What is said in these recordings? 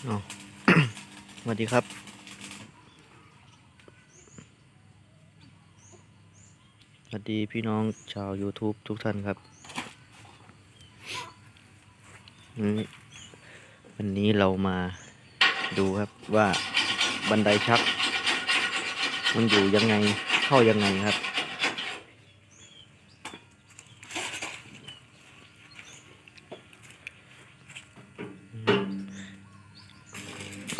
สวัสดีครับ สวัสดีพี่น้องชาว YouTube ทุกท่านครับ วันนี้เรามาดูครับว่าบันไดชัก มันอยู่ยังไงเข้ายังไงครับ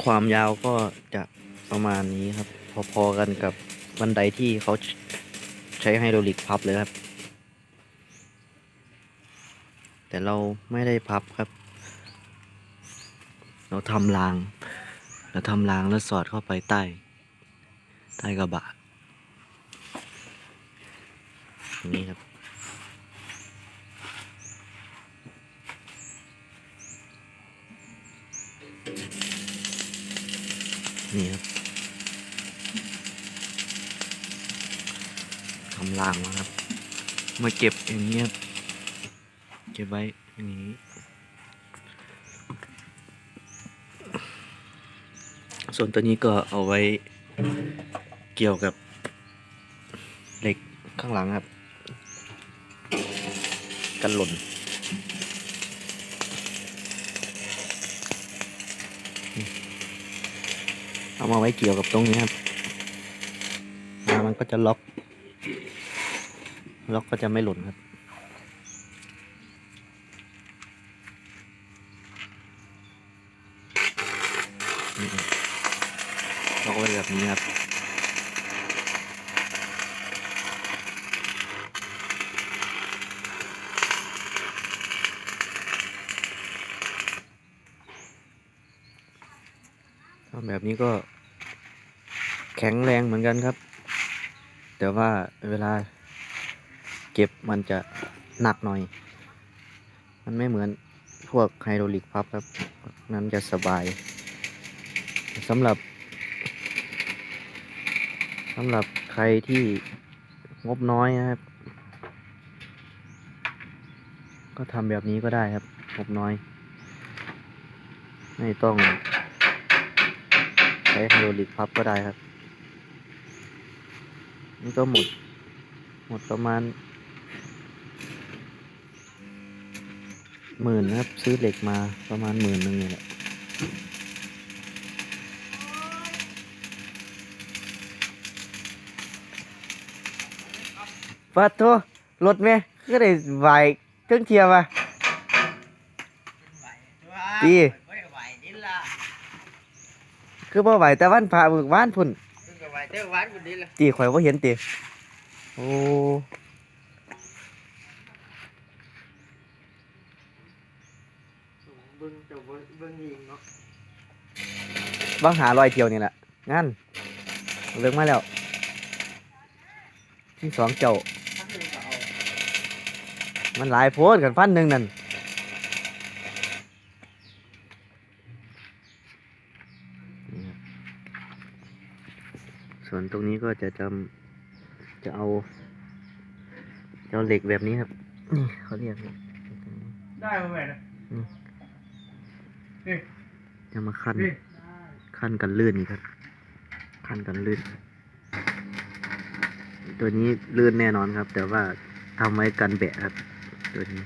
ความยาวก็จะประมาณนี้ครับ พอๆกันกับบันไดที่เขาใช้ไฮดรอลิกพับเลยครับ แต่เราไม่ได้พับครับ เราทำราง เราทำรางแล้วสอดเข้าไปใต้ ใต้กระบะอย่างนี้ครับ นี่ครับทำรางมาครับ มาเก็บอย่างเงี้ยครับ เก็บไว้อย่างนี้ ส่วนตัวนี้ก็เอาไว้เกี่ยวกับเหล็กข้างหลังครับ กันหล่น เอามาไว้เกี่ยวกับตรงนี้ครับแล้วมันก็จะล็อก ล็อกก็จะไม่หล่นครับนี่ครับล็อกไว้แบบนี้ครับ แบบนี้ก็แข็งแรงเหมือนกันครับ แต่ว่าเวลาเก็บมันจะหนักหน่อย มันไม่เหมือนพวกไฮดรอลิกพับครับ นั้นจะสบายสำหรับสำหรับใครที่งบน้อยนะครับ ก็ทำแบบนี้ก็ได้ครับ งบน้อย ไม่ต้อง ช้ไฮดรอลิกพับก็ได้ครับ นี่ก็หมด หมดประมาณหมื่นนะครับ ซื้อเหล็กมาประมาณหมื่นหนึงนี่แหละปัดโทรถไหมก็ได้ไหวเครื่องเทียมอะดีไม่ไหวนี่ล่ะ คือบ่ไหวแต่วันพาบึกว่านพุ่นเพิ่งก็ไหวเจ้าหวานคนนี้ล่ะตีข่อยว่าเห็นตีโอ้เบิ่งเจ้าเบิ่งเบิ่งยิงเนาะบังหารอยเที่ยวนี่แหละงานเลิกมาแล้ว ที่สองเจ้าทั้งหนึงก็เอามันหลายโพดกันฟันหนึ่งนั่นนี่ครับ ส่วนตรงนี้ก็จะจำจะเอาจะเอาเหล็กแบบนี้ครับ นี่เขาเรียกเหล็กได้มาแม่นะจะมาขั้นนี่ขั้นกันลื่นนี่ครับ ขั้นกันลื่น ตัวนี้ลื่นแน่นอนครับ แต่ว่าทำไว้กันแบะครับ ตัวนี้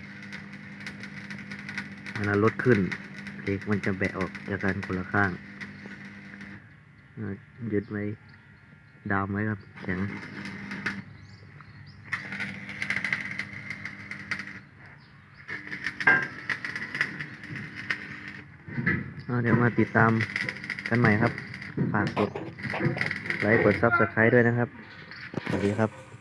เวลารถขึ้นเหล็กมันจะแบะออกจากกันคนละข้างอ่ายึดไว้ ดาวไว้ครับแข็งเดี๋ยวมาติดตามกันใหม่ครับ ฝากกดไลค์กดซับสไคร b e ด้วยนะครับ สวัสดีครับ